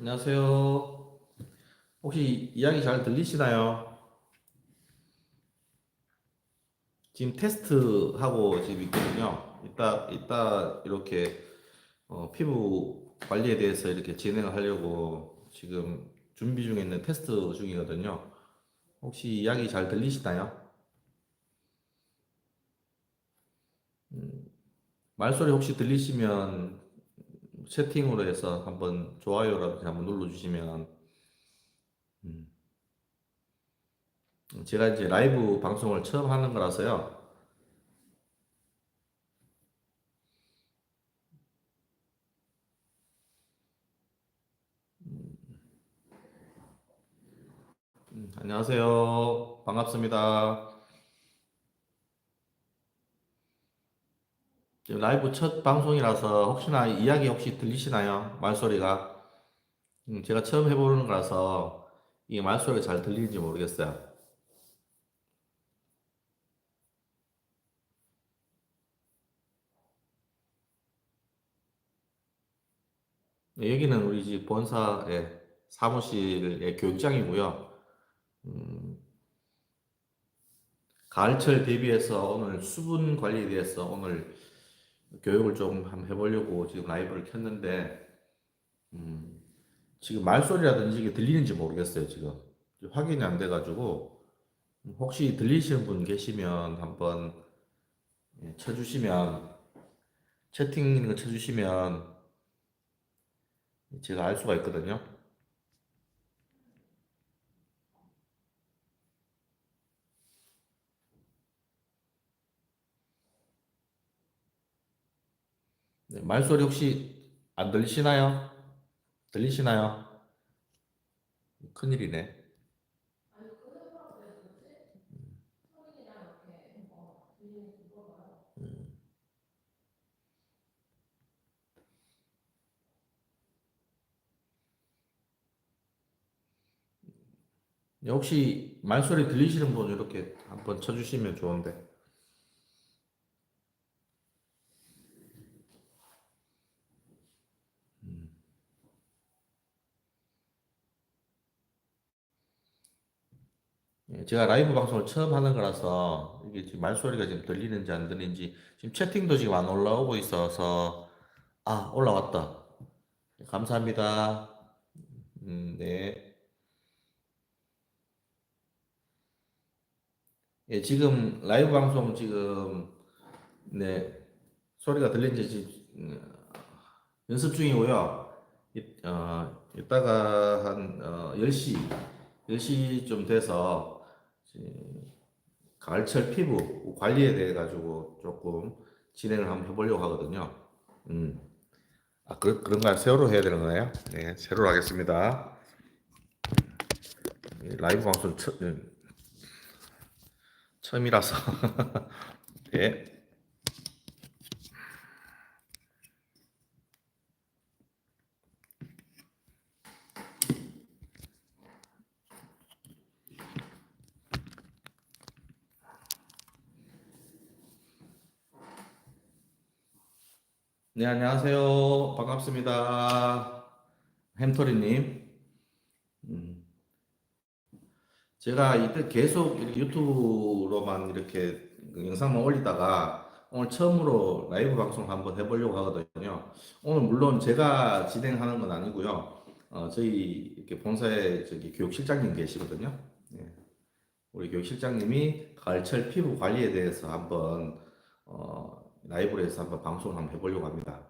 안녕하세요. 혹시 이야기 잘 들리시나요? 지금 테스트 하고 지금 있거든요. 이따, 이따 이렇게 어, 피부 관리에 대해서 이렇게 진행을 하려고 지금 준비 중에 있는 테스트 중이거든요. 혹시 이야기 잘 들리시나요? 말소리 혹시 들리시면 채팅으로 해서 한번 좋아요라든지 한번 눌러주시면 음, 제가 이제 라이브 방송을 처음 하는 거라서요. 음, 안녕하세요. 반갑습니다. 지금 라이브 첫 방송이라서 혹시나 이야기 혹시 들리시나요? 말소리가? 음, 제가 처음 해보는 거라서 이 말소리가 잘 들리는지 모르겠어요. 네, 여기는 우리 집 본사의 사무실의 교육장이고요. 음, 가을철 대비해서 오늘 수분 관리에 대해서 오늘 교육을 좀 한번 해보려고 지금 라이브를 켰는데, 음, 지금 말소리라든지 이게 들리는지 모르겠어요, 지금. 확인이 안 돼가지고, 음, 혹시 들리시는 분 계시면 한번 예, 쳐주시면, 채팅 있는 거 쳐주시면 제가 알 수가 있거든요. 네, 말소리 혹시 안 들리시나요? 들리시나요? 큰일이네. 네, 혹시 말소리 들리시는 분 이렇게 한번 쳐주시면 좋은데. 예, 제가 라이브 방송을 처음 하는 거라서 이게 지금 말소리가 지금 들리는지 안 들리는지 지금 채팅도 지금 안 올라오고 있어서 아 올라왔다. 감사합니다. 음, 네. 예, 지금 라이브 방송 지금 네 소리가 들리는지 지금 음, 연습 중이고요. 이, 어, 이따가 한 어, 10시 10시 좀 돼서 가을철 피부 관리에 대해 가지고 조금 진행을 한번 해보려고 하거든요. 음. 아, 그, 그런가요? 세월호 해야 되는 거예요? 네, 세월호 하겠습니다. 예, 라이브 방송 처, 예, 처음이라서. 네. 네, 안녕하세요. 반갑습니다. 햄토리님. 음, 제가 이때 계속 유튜브로만 이렇게 그 영상만 올리다가 오늘 처음으로 라이브 방송 한번 해보려고 하거든요. 오늘 물론 제가 진행하는 건 아니고요. 어, 저희 이렇게 본사에 저기 교육실장님 계시거든요. 예. 우리 교육실장님이 가을철 피부 관리에 대해서 한번 어, 라이브로 해서 한번 방송을 한번 해보려고 합니다.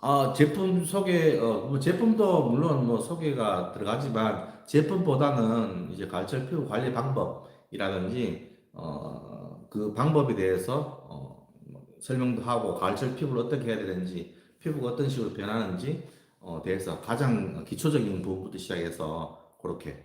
아, 제품 소개, 어, 뭐 제품도 물론 뭐 소개가 들어가지만 제품보다는 이제 가을철 피부 관리 방법이라든지 어, 그 방법에 대해서 어, 뭐 설명도 하고 가을철 피부를 어떻게 해야 되는지 피부가 어떤 식으로 변하는지 어, 대해서 가장 기초적인 부분부터 시작해서 그렇게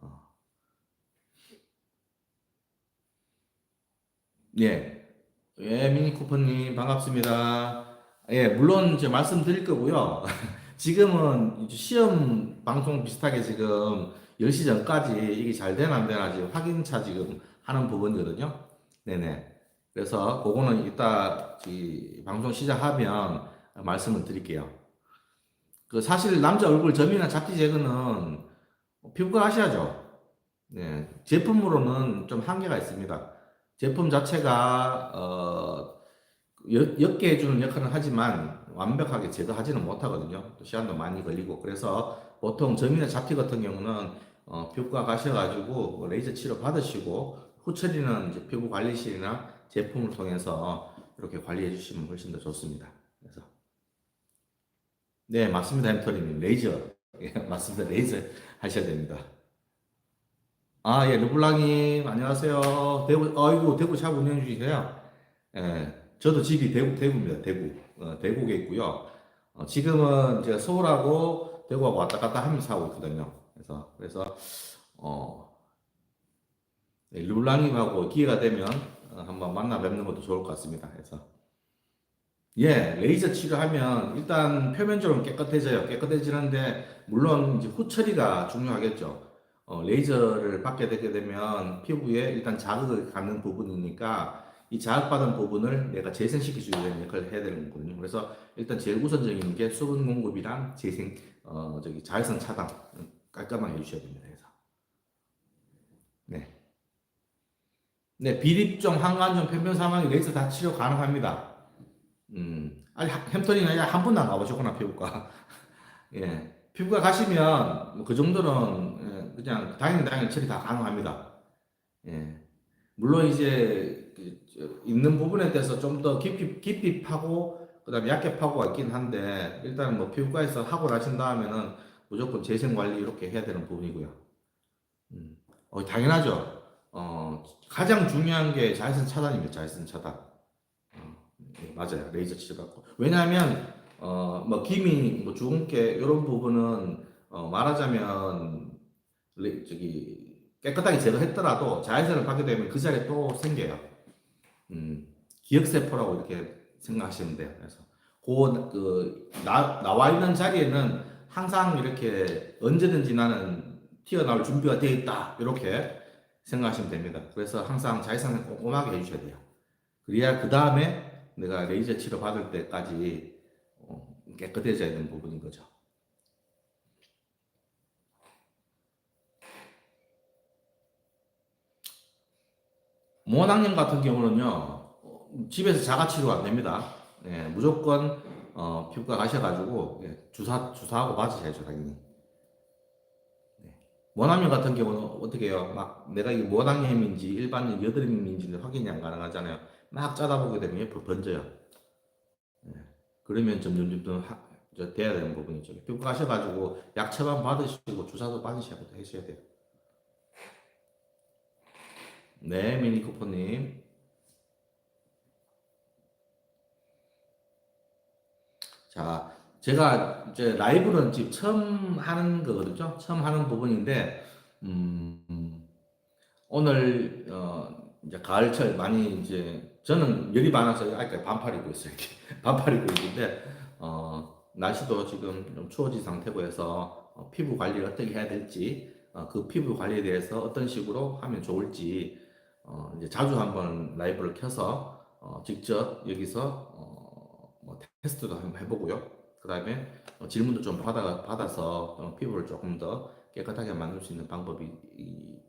어, 예, 예, 미니 쿠퍼님 반갑습니다. 예, 물론 이제 말씀드릴 거고요. 지금은 시험 방송 비슷하게 지금 10시 전까지 이게 잘 되나 안 되나 지금 확인차 지금 하는 부분이거든요. 네네. 그래서 그거는 이따 이 방송 시작하면 말씀을 드릴게요. 그 사실 남자 얼굴 점이나 잡티 제거는 피부과 하셔야죠. 네, 제품으로는 좀 한계가 있습니다. 제품 자체가 어, 옅- 옅게 해주는 역할은 하지만 완벽하게 제거하지는 못하거든요. 또 시간도 많이 걸리고 그래서 보통 점이나 잡티 같은 경우는 어, 피부과 가셔가지고 뭐 레이저 치료 받으시고 후처리는 피부 관리실이나 제품을 통해서 이렇게 관리해 주시면 훨씬 더 좋습니다. 그래서 네 맞습니다, 햄터리님 레이저 예, 맞습니다, 레이저 하셔야 됩니다. 아, 예, 르블랑님, 안녕하세요. 대구, 아이고, 대구 샵 운영 중이세요? 예, 저도 집이 대구, 대구입니다. 대구. 어, 대구에 있고요. 어, 지금은 제가 서울하고 대구하고 왔다 갔다 하면서 하고 있거든요. 그래서, 그래서, 어, 네, 르블랑님하고 기회가 되면 어, 한번 만나 뵙는 것도 좋을 것 같습니다. 그래서, 예, 레이저 치료하면 일단 표면적으로 깨끗해져요. 깨끗해지는데, 물론 이제 후처리가 중요하겠죠. 어, 레이저를 받게 되게 되면 피부에 일단 자극을 갖는 부분이니까 이 자극받은 부분을 내가 있는 역할을 해야 되는 거거든요. 그래서 일단 제일 우선적인 게 수분 공급이랑 재생, 어, 저기 자외선 차단 깔끔하게 해주셔야 됩니다. 그래서. 네. 네, 비립종, 항관종, 편변 사망이 레이저 다 치료 가능합니다. 음, 아니, 햄터리는 아직 한 번도 안 가보셨구나, 피부과. 예. 피부과 가시면 뭐 그 정도는 예, 그냥 당연히 당연히 처리 다 가능합니다. 예. 물론 이제 그, 저, 있는 부분에 대해서 좀 더 깊이 깊이 파고 그다음에 얕게 파고가 있긴 한데 일단 뭐 피부과에서 하고 나신 다음에는 무조건 재생 관리 이렇게 해야 되는 부분이고요. 음. 어, 당연하죠. 어, 가장 중요한 게 자외선 차단입니다. 자외선 차단. 어, 예, 맞아요. 레이저 치료 받고. 왜냐하면 어, 뭐 기미, 뭐 주근깨 이런 부분은 어, 말하자면 레- 저기 깨끗하게 제거했더라도 자외선을 받게 되면 그 자리에 또 생겨요. 음, 기억세포라고 이렇게 생각하시면 돼요. 그래서 그, 그 나, 나와 있는 자리에는 항상 이렇게 언제든지 나는 튀어나올 준비가 되어 있다 이렇게 생각하시면 됩니다. 그래서 항상 자외선을 꼼꼼하게 해주셔야 돼요. 그래야 그 다음에 내가 레이저 치료 받을 때까지 어, 깨끗해져야 되는 부분인 거죠. 모낭염 같은 경우는요, 어, 집에서 자가치료 안 됩니다. 예, 무조건 어, 피부과 가셔가지고 예, 주사 주사하고 맞으셔야죠 당연히. 네. 모낭염 같은 경우는 어떻게 해요? 막 내가 이게 모낭염인지 일반 여드름인지는 확인이 안 가능하잖아요. 막 짜다 보게 되면 번져요. 예. 그러면 점점 점점 하, 저 돼야 되는 부분이죠. 피부과 가셔가지고 약 처방 받으시고 주사도 받으셔야 돼요. 네, 미니쿠퍼님. 자, 제가 이제 라이브는 지금 처음 하는 거거든요. 처음 하는 부분인데, 음, 오늘, 어, 이제 가을철 많이 이제, 저는 열이 많아서 아까 반팔 입고 있어요. 반팔 입고 있는데, 어, 날씨도 지금 좀 추워진 상태고 해서 어, 피부 관리를 어떻게 해야 될지, 어, 그 피부 관리에 대해서 어떤 식으로 하면 좋을지, 어, 이제 자주 한번 라이브를 켜서, 어, 직접 여기서, 어, 뭐 테스트도 한번 해보고요. 그 다음에 질문도 좀 받아, 받아서 어, 피부를 조금 더 깨끗하게 만들 수 있는 방법이 이,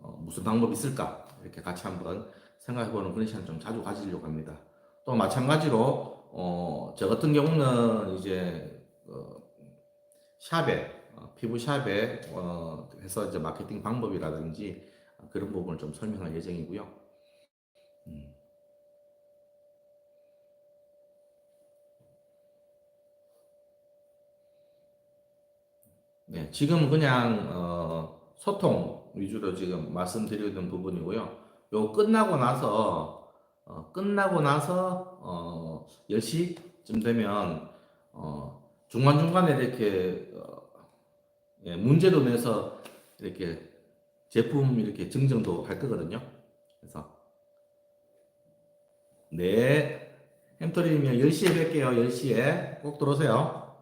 어, 무슨 방법이 있을까 이렇게 같이 한번 생각해보는 그런 시간 좀 자주 가지려고 합니다. 또 마찬가지로 어, 저 같은 경우는 이제 어, 샵에 어, 피부 샵에 어, 해서 이제 마케팅 방법이라든지 그런 부분을 좀 설명할 예정이고요. 음. 네, 지금 그냥 어, 소통 위주로 지금 말씀드리는 부분이고요. 요 끝나고 나서 어, 끝나고 나서 어, 10시쯤 되면 어, 중간중간에 이렇게 어, 예, 문제도 내서 이렇게 제품 이렇게 증정도 할 거거든요. 그래서 네, 햄토리님 10시에 뵐게요. 10시에 꼭 들어오세요.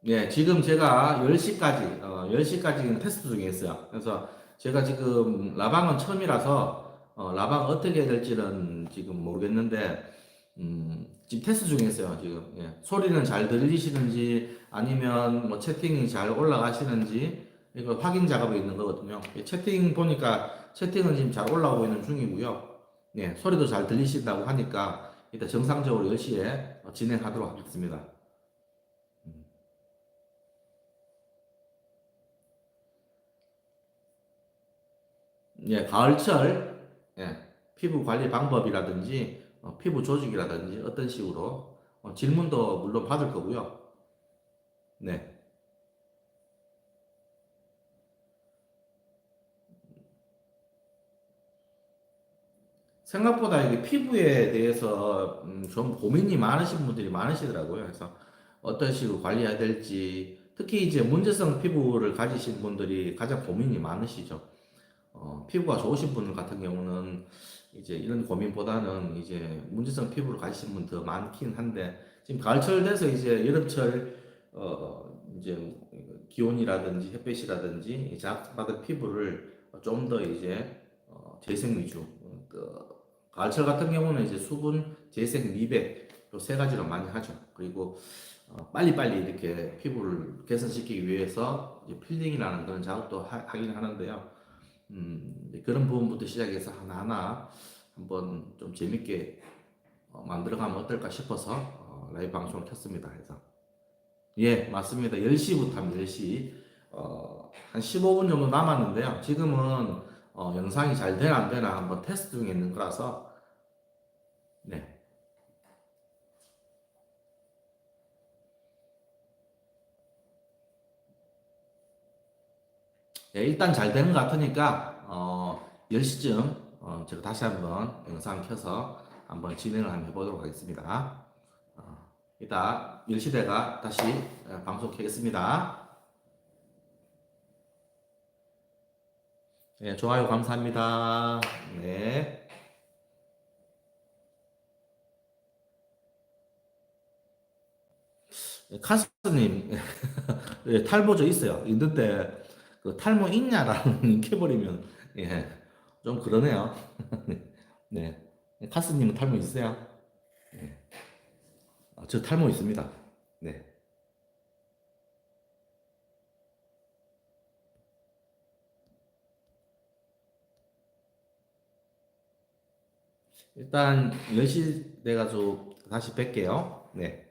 네, 지금 제가 10시까지, 어, 10시까지는 테스트 중에 있어요. 그래서 제가 지금 라방은 처음이라서, 어, 라방 어떻게 될지는 지금 모르겠는데, 음, 지금 테스트 중에 있어요, 지금. 예. 소리는 잘 들리시는지, 아니면 뭐 채팅이 잘 올라가시는지, 이거 확인 작업에 있는 거거든요. 예, 채팅 보니까 채팅은 지금 잘 올라오고 있는 중이고요. 예, 소리도 잘 들리신다고 하니까, 일단 정상적으로 10시에 진행하도록 하겠습니다. 예, 가을철 예, 피부 관리 방법이라든지 어, 피부 조직이라든지 어떤 식으로 어, 질문도 물론 받을 거고요. 네. 생각보다 이게 피부에 대해서 음, 좀 고민이 많으신 분들이 많으시더라고요. 그래서 어떤 식으로 관리해야 될지 특히 이제 문제성 피부를 가지신 분들이 가장 고민이 많으시죠. 어, 피부가 좋으신 분 같은 경우는 이제 이런 고민보다는 이제 문제성 피부를 가지신 분 더 많긴 한데 지금 가을철 돼서 이제 여름철 어 이제 기온이라든지 햇빛이라든지 자극받은 피부를 좀 더 이제 어, 재생 위주 그 가을철 같은 경우는 이제 수분, 재생, 미백 요세 가지로 많이 하죠. 그리고 어, 빨리빨리 이렇게 피부를 개선시키기 위해서 이제 필링이라는 그런 작업도 하, 하긴 하는데요. 음, 그런 부분부터 시작해서 하나하나 한번 좀 재밌게 어, 만들어가면 어떨까 싶어서 어, 라이브 방송을 켰습니다. 그래서 예, 맞습니다. 10시부터 합니다. 10시. 어, 한 15분 정도 남았는데요. 지금은 어, 영상이 잘 되나 안 되나 한번 테스트 중에 있는 거라서 네. 예, 일단 잘 되는 것 같으니까 어, 10시쯤 어, 제가 다시 한번 영상 켜서 한번 진행을 한번 해보도록 하겠습니다. 어, 이따 10시 대가 다시 어, 방송 켜겠습니다. 네, 좋아요 감사합니다. 네. 카스님 예, 탈모저 있어요. 있는데 그 탈모 있냐라는 켜버리면 예, 좀 그러네요. 네, 카스님은 탈모 있으세요? 네. 아, 저 탈모 있습니다. 네. 일단 10시 돼가지고 다시 뵐게요. 네.